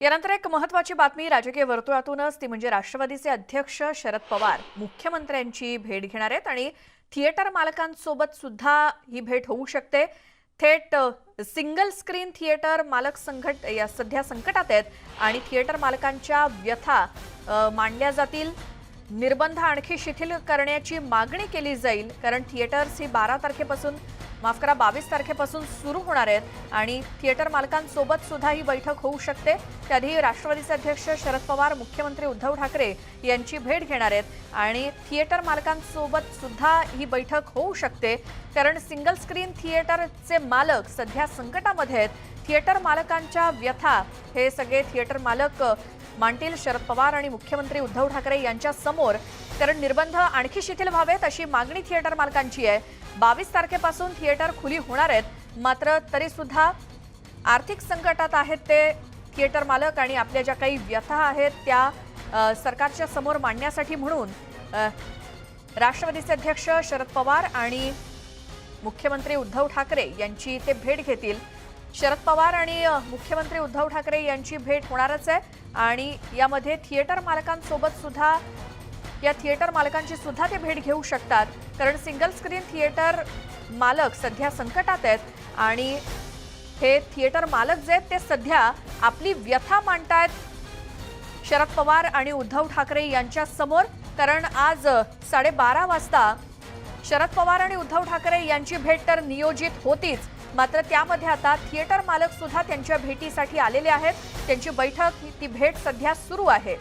यानंतर एक महत्वाची बातमी राजकीय वर्तुळातूनच ती म्हणजे राष्ट्रवादीचे अध्यक्ष शरद पवार. मुख्यमंत्र्यांची भेट घेणार आहेत आणि थिएटर मालकांसोबत सुद्धा ही भेट होऊ शकते. थेट सिंगल स्क्रीन थिएटर मालक संकट या सध्या संकटात आहेत आणि थिएटर मालकांच्या व्यथा मांडल्या जातील. निर्बंध आणखी शिथिल करण्याची मागणी केली जाईल कारण थिएटर्स ही बारा तारखेपासून माफ करा बावीस तारखेपासून सुरू होणार आहेत आणि थिएटर मालकांसोबत सुद्धा ही बैठक होऊ शकते. त्याआधी राष्ट्रवादीचे अध्यक्ष शरद पवार मुख्यमंत्री उद्धव ठाकरे यांची भेट घेणार आहेत आणि थिएटर मालकांसोबत सुद्धा ही बैठक होऊ शकते कारण सिंगल स्क्रीन थिएटरचे मालक सध्या संकटामध्ये आहेत. थिएटर मालकांच्या व्यथा हे सगळे थिएटर मालक मांडतील शरद पवार आणि मुख्यमंत्री उद्धव ठाकरे यांच्या समोर. कारण निर्बंध आणखी शिथिल व्हावेत अशी मागणी थिएटर मालकांची आहे. बावीस तारखेपासून थिएटर खुली होणार आहेत. मात्र तरीसुद्धा आर्थिक संकटात आहेत ते थिएटर मालक आणि आपल्या ज्या काही व्यथा आहेत त्या सरकारच्या समोर मांडण्यासाठी म्हणून राष्ट्रवादीचे अध्यक्ष शरद पवार आणि मुख्यमंत्री उद्धव ठाकरे यांची ते भेट घेतील. शरद पवार आणि मुख्यमंत्री उद्धव ठाकरे यांची भेट होणारच आहे. आणि यामध्ये थिएटर मालकांसोबत सुद्धा या थिएटर मालकांची सुद्धा ते भेट घेऊ शकतात. कारण सिंगल स्क्रीन थिएटर मालक सध्या संकटात आहेत. आणि हे थिएटर मालक जे आहेत ते सध्या आपली व्यथा मांडतायत शरद पवार आणि उद्धव ठाकरे यांच्या समोर. कारण आज साडेबारा वाजता शरद पवार आणि उद्धव ठाकरे यांची भेट तर नियोजित होतीच. मात्र त्यामध्ये आता थिएटर मालक सुद्धा त्यांच्या भेटीसाठी आलेले आहेत. त्यांची बैठक ती भेट सध्या सुरू आहे.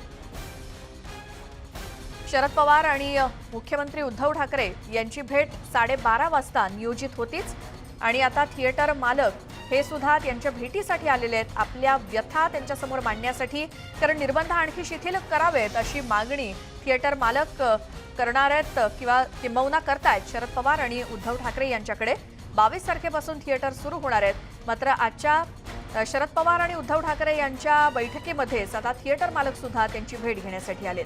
शरद पवार आणि मुख्यमंत्री उद्धव ठाकरे यांची भेट साडेबारा वाजता नियोजित होतीच. आणि आता थिएटर मालक हे सुद्धा त्यांच्या भेटीसाठी आलेले आहेत. आपल्या व्यथा त्यांच्यासमोर मांडण्यासाठी कारण निर्बंध आणखी शिथिल करावेत अशी मागणी थिएटर मालक करणार आहेत किंवा किंबहुना करतायत. शरद पवार आणि उद्धव ठाकरे यांच्याकडे बावीस तारखेपासून थिएटर सुरू होणार आहेत. मात्र आजच्या शरद पवार आणि उद्धव ठाकरे यांच्या बैठकीमध्येच आता थिएटर मालक सुद्धा त्यांची भेट घेण्यासाठी आलेत.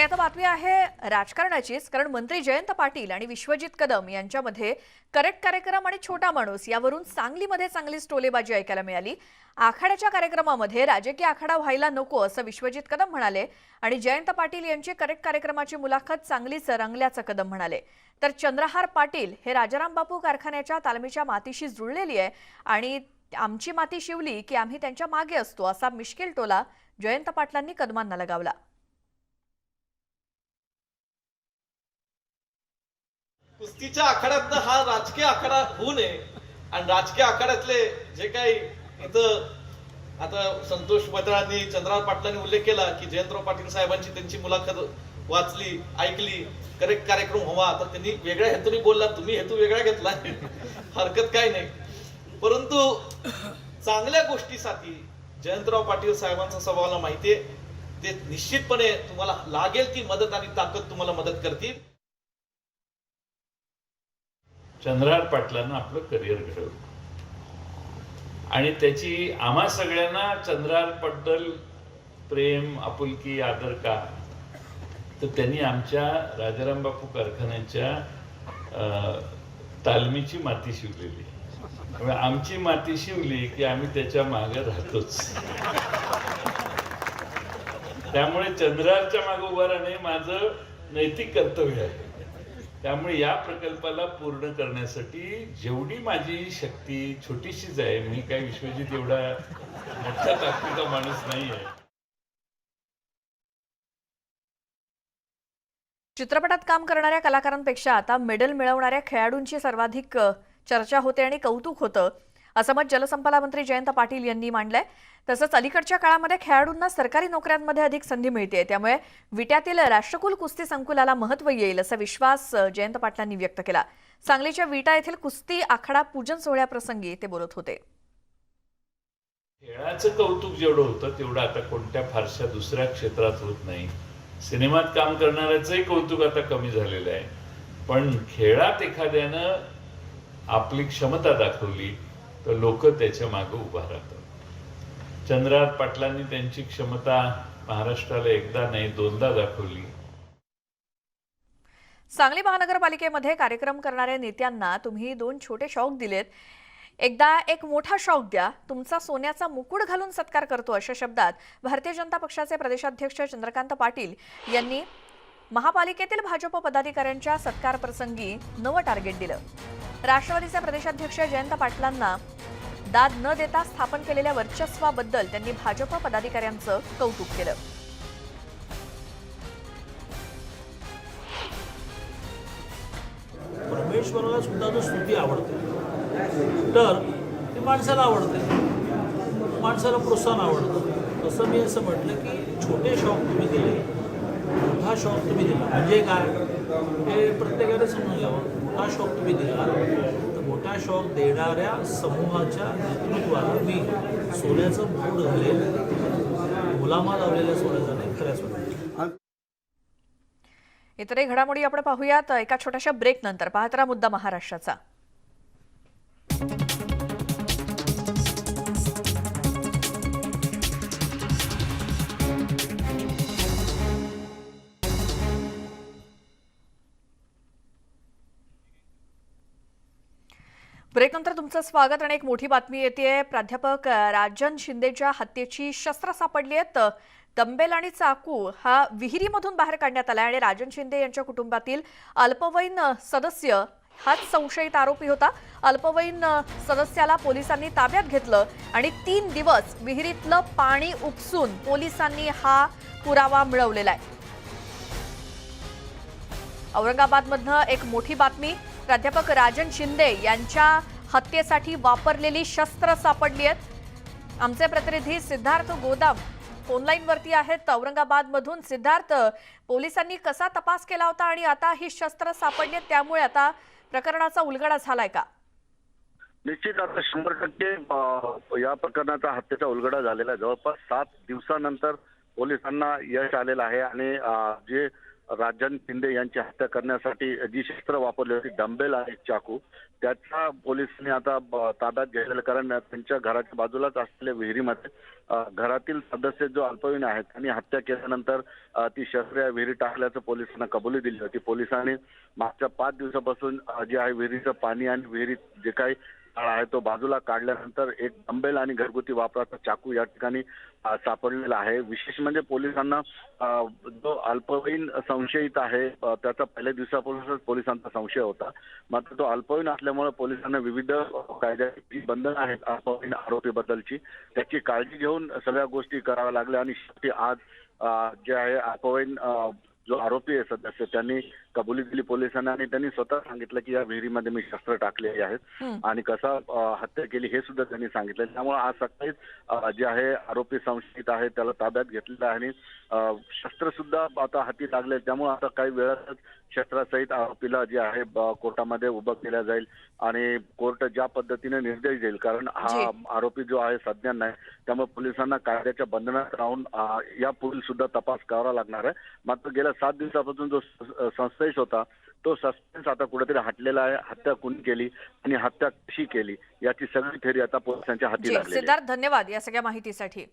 आणि आता बातमी आहे राजकारणाचीच कारण मंत्री जयंत पाटील आणि विश्वजित कदम यांच्यामध्ये करेक्ट कार्यक्रम आणि छोटा माणूस यावरून सांगलीमध्ये चांगलीच टोलेबाजी ऐकायला मिळाली. आखाड्याच्या कार्यक्रमामध्ये राजकीय आखाडा व्हायला नको असं विश्वजित कदम म्हणाले आणि जयंत पाटील यांची करेक्ट कार्यक्रमाची मुलाखत चांगलीच रंगल्याचं कदम म्हणाले. तर चंद्रहार पाटील हे राजाराम बापू कारखान्याच्या तालमीच्या मातीशी जुळलेली आहे आणि आमची माती शिवली की आम्ही त्यांच्या मागे असतो असा मिश्किल टोला जयंत पाटलांनी कदमांना लगावला. कुस्तीच्या आखाड्यातनं हा राजकीय आखाडा होऊ नये. आणि राजकीय आखाड्यातले जे काही इथं आता संतोष पत्रांनी चंद्रराव पाटलांनी उल्लेख केला की जयंतराव पाटील साहेबांची त्यांची मुलाखत वाचली ऐकली करेक्ट कार्यक्रम व्हावा. तर त्यांनी वेगळ्या हेतूने बोलला तुम्ही हेतू वेगळा घेतला. हरकत काय नाही. परंतु चांगल्या गोष्टीसाठी जयंतराव पाटील साहेबांचा स्वभावाला माहितीये ते निश्चितपणे तुम्हाला लागेल ती मदत आणि ताकद तुम्हाला मदत करतील. चंद्रहार पाटलांना आपलं करिअर घडवलं. आणि त्याची आम्हा सगळ्यांना चंद्रहारबद्दल प्रेम आपुलकी आदर का? तर त्यांनी आमच्या राजाराम बापू कारखान्याच्या तालमीची माती शिवलेली. त्यामुळे आमची माती शिवली की आम्ही त्याच्यामागे राहतोच. त्यामुळे चंद्रारच्या मागे उभं राहणे माझं नैतिक कर्तव्य आहे. त्यामुळे या प्रकल्पाला पूर्ण करण्यासाठी जेवढी माझी शक्ती छोटीशीच आहे मी काही विश्वजित एवढा मोठ्या ताकदीचा माणूस नाही आहे. चित्रपटात काम करणाऱ्या कलाकारांपेक्षा आता मेडल मिळवणाऱ्या खेळाडूंची सर्वाधिक चर्चा होते आणि कौतुक होतं. असं मत जलसंपदा मंत्री जयंत पाटील यांनी मांडलंय. तसंच अलीकडच्या काळामध्ये खेळाडूंना सरकारी नोकऱ्यांमध्ये अधिक संधी मिळते त्यामुळे विट्यातील राष्ट्रकुल कुस्ती संकुलाला महत्त्व येईल असा विश्वास जयंत पाटलांनी व्यक्त केला. सांगलीच्या विटा येथील कुस्ती आखाडा पूजन सोहळ्याप्रसंगी ते बोलत होते. खेळाचं कौतुक जेवढं होतं तेवढं आता कोणत्या फारशा दुसऱ्या क्षेत्रात होत नाही. सिनेमात काम करणाऱ्याचंही कौतुक आता कमी झालेलं आहे. पण खेळात एखाद्यानं आपली क्षमता दाखवली तर लोक त्याच्यामागे उभा राहतात. चंद्रहार पाटलांनी त्यांची क्षमता महाराष्ट्राला एकदा नाही दोनदा दाखवली. सांगली महानगरपालिकेमध्ये कार्यक्रम करणाऱ्या नेत्यांना तुम्ही दोन छोटे शौक दिलेत. एकदा एक मोठा शौक द्या. तुमचा सोन्याचा मुकुट घालून सत्कार करतो अशा शब्दात भारतीय जनता पक्षाचे प्रदेशाध्यक्ष चंद्रकांत पाटील यांनी महापालिकेतील भाजप पदाधिकाऱ्यांच्या सत्कार प्रसंगी नवं टार्गेट दिलं. राष्ट्रवादीचे प्रदेशाध्यक्ष जयंत पाटलांना दाद न देता स्थापन केलेल्या वर्चस्वाबद्दल त्यांनी भाजप पदाधिकाऱ्यांचं कौतुक केलं. परमेश्वराला सुद्धा जर स्तुती आवडते. तर ती माणसाला आवडते. माणसाला प्रोत्साहन आवडतं. तसं मी असं म्हटलं की छोटे शॉक तुम्ही दिले मोठा शौक तुम्ही दिला. म्हणजे काय हे प्रत्येकाने समजून घ्यावं. मोठा शौक तुम्ही दिला. तर मोठा शौक देणाऱ्या समूहाच्या नेतृत्वाला मी सोन्याचं मुकुट घालेल मुलामा लावलेल्या सोन्याचं नाही खऱ्या सोन्या इतरही घडामोडी आपण पाहूयात. एका छोट्याशा ब्रेक नंतर. पाहतरा मुद्दा महाराष्ट्राचा. ब्रेकनंतर तुमचं स्वागत आणि एक मोठी बातमी येते. प्राध्यापक राजन शिंदेच्या हत्येची शस्त्र सापडली आहेत. दंबेल आणि चाकू हा विहिरीमधून बाहेर काढण्यात आला आणि राजन शिंदे यांच्या कुटुंबातील अल्पवयीन सदस्य हाच संशयित आरोपी होता. अल्पवयीन सदस्याला पोलिसांनी ताब्यात घेतलं आणि तीन दिवस विहिरीतलं पाणी उपसून पोलिसांनी हा पुरावा मिळवलेला आहे. औरंगाबादमधनं एक मोठी बातमी. प्राध्यापक राजन शिंदे यांच्या हत्येसाठी वापरलेली शस्त्र सापडली आहेत. आमचे प्रतिनिधी सिद्धार्थ गोदाम फोनलाईन वरती आहेत. औरंगाबादमधून सिद्धार्थ पोलिसांनी कसा तपास केला होता आणि आता ही शस्त्र सापडली आहेत? त्यामुळे आता प्रकरणाचा उलगडा झालाय का? निश्चित आता शंभर टक्के या प्रकरणाचा हत्येचा उलगडा झालेला आहे. जवळपास सात दिवसानंतर पोलिसांना यश आलेलं आहे आणि जे राजन शिंदे यांची हत्या करण्यासाठी जी शस्त्र वापरली होती डंबेल आणि चाकू त्याचा पोलिसांनी आता ताब्यात घेतलेलं कारण त्यांच्या घराच्या बाजूलाच असलेल्या विहिरीमध्ये घरातील सदस्य जो अल्पवयीन आहेत त्यांनी हत्या केल्यानंतर ती शस्त्र या विहिरीत टाकल्याचं पोलिसांना कबुली दिली होती. पोलिसांनी मागच्या पाच दिवसापासून जे आहे विहिरीचं पाणी आणि विहिरीत जे काही जाळ आहे. तो बाजूला काढल्यानंतर एक डंबेल आणि घरगुती वापराचा चाकू या ठिकाणी सापडलेला आहे. विशेष म्हणजे पोलिसांना जो अल्पवयीन संशयित आहे त्याचा पहिल्या दिवसापासूनच पोलिसांचा संशय होता. मात्र तो अल्पवयीन असल्यामुळे पोलिसांना विविध कायद्याची बंधन बंधनं आहेत अल्पवयीन आरोपीबद्दलची. त्याची काळजी घेऊन सगळ्या गोष्टी कराव्या लागल्या आणि शेवटी आज जे आहे अल्पवयीन जो आरोपी आहे सदस्य त्यांनी कबुली दिली पोलिसांना आणि त्यांनी स्वतः सांगितलं की या विहिरीमध्ये मी शस्त्र टाकलेली आहेत. आणि कसा हत्या केली हे सुद्धा त्यांनी सांगितलं त्यामुळे आज सकाळीच जे आहे आरोपी संशयित आहे त्याला ताब्यात घेतलेलं आहे आणि शस्त्र सुद्धा आता हाती लागले त्यामुळे आता काही वेळातच शस्त्रासहित आरोपीला जे आहे कोर्टामध्ये उभं केलं जाईल आणि कोर्ट ज्या पद्धतीने निर्देश देईल कारण हा. आरोपी जो आहे सज्ञान नाही त्यामुळे पोलिसांना कायद्याच्या बंधनात राहून अ, यापुढील सुद्धा तपास करावा लागणार आहे मात्र गेल्या सात दिवसापासून जो स- संशयित होता तो सस्पेन्स आता कुठेतरी हटलेला आहे हत्या कुणी केली आणि हत्या कशी केली याची सगळी थेरी आता पोलिसांच्या हाती. सिद्धार्थ धन्यवाद या सगळ्या माहितीसाठी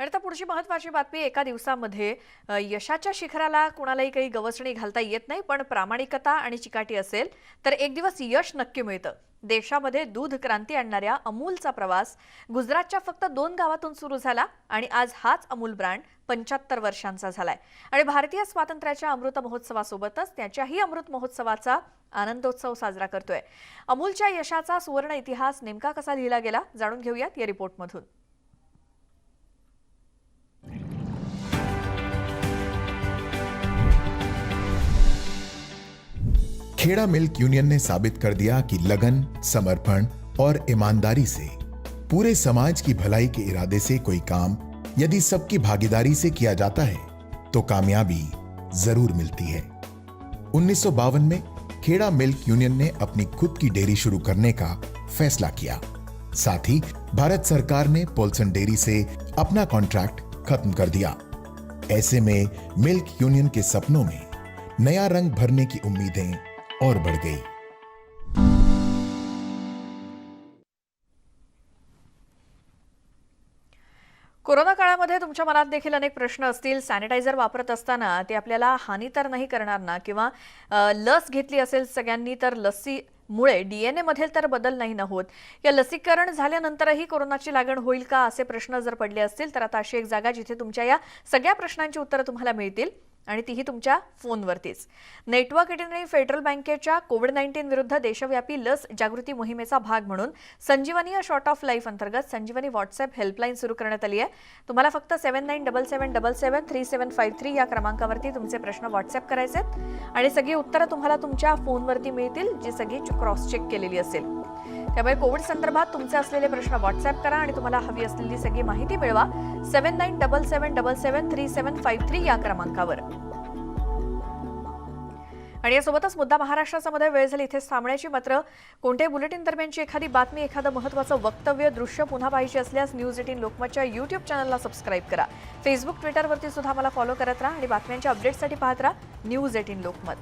आणि आता पुढची महत्वाची बातमी एका दिवसामध्ये यशाच्या शिखराला कुणालाही काही गवसणी घालता येत नाही पण प्रामाणिकता आणि चिकाटी असेल तर एक दिवस यश नक्की मिळतं. देशामध्ये दूध क्रांती आणणाऱ्या अमूलचा प्रवास गुजरातच्या फक्त दोन गावातून सुरू झाला आणि आज हाच अमूल ब्रँड पंच्याहत्तर वर्षांचा झालाय. आणि भारतीय स्वातंत्र्याच्या अमृत महोत्सवासोबतच त्याच्याही अमृत महोत्सवाचा आनंदोत्सव साजरा करतोय. अमूलच्या यशाचा सुवर्ण इतिहास नेमका कसा लिहिला गेला जाणून घेऊयात या रिपोर्टमधून. खेड़ा मिल्क यूनियन ने साबित कर दिया कि लगन, समर्पण और ईमानदारी से पूरे समाज की भलाई के इरादे से कोई काम यदि सबकी भागीदारी से किया जाता है तो कामयाबी ज़रूर मिलती है। उन्नीस सौ बावन में खेड़ा मिल्क यूनियन ने अपनी खुद की डेयरी शुरू करने का फैसला किया। साथ ही भारत सरकार ने पोल्सन डेयरी से अपना कॉन्ट्रैक्ट खत्म कर दिया। ऐसे में मिल्क यूनियन के सपनों में नया रंग भरने की उम्मीदें और बढ़ गई। कोरोना काळामध्ये तुमच्या मनात देखील अनेक प्रश्न असतील. सॅनिटायझर वापरत असताना ते आपल्याला हानी तर नाही करणार ना? किंवा लस घेतली असेल सगळ्यांनी तर लसी मुळे डीएनए मध्ये तर बदल नाही ना होत. या लसीकरण झाल्यानंतरही कोरोनाची लागण होईल का असे प्रश्न जर पडले असतील तर आता अशी एक जागा जिथे तुमच्या या सगळ्या प्रश्नांची उत्तरं तुम्हाला मिळतील आणि तीही तुमच्या फोनवरतीच. नेटवर्क एटीन फेडरल बँकेच्या कोविड नाईन्टीन विरुद्ध देशव्यापी लस जागृती मोहिमेचा भाग म्हणून संजीवनी या शॉर्ट ऑफ लाईफ अंतर्गत संजीवनी व्हॉट्सअप हेल्पलाईन सुरू करण्यात आली आहे. तुम्हाला फक्त seven nine double seven double seven three seven five three या क्रमांकावरती तुमचे प्रश्न व्हॉट्सअप करायचे आहेत. आणि सगळी उत्तरं तुम्हाला तुमच्या फोनवरती मिळतील जी सगळी क्रॉस चेक केलेली असेल. त्यामुळे कोविड संदर्भात तुमचे असलेले प्रश्न व्हॉट्सअप करा आणि तुम्हाला हवी असलेली सगळी माहिती मिळवा. Seven nine double seven double seven three seven five three या क्रमांकावर. आणि यासोबतच मुद्दा महाराष्ट्राचा मध्ये वेळ झाली. इथेच थांबण्याची मात्र कोणत्याही बुलेटिन दरम्यानची एखादी बातमी एखादं महत्त्वाचं वक्तव्य दृश्य पुन्हा पाहिजे असल्यास न्यूज एटीन लोकमतच्या युट्यूब चॅनलला सबस्क्राईब करा. फेसबुक ट्विटरवरती सुद्धा मला फॉलो करत राहा आणि बातम्यांच्या अपडेटसाठी पाहत राहा न्यूज एटीन लोकमत.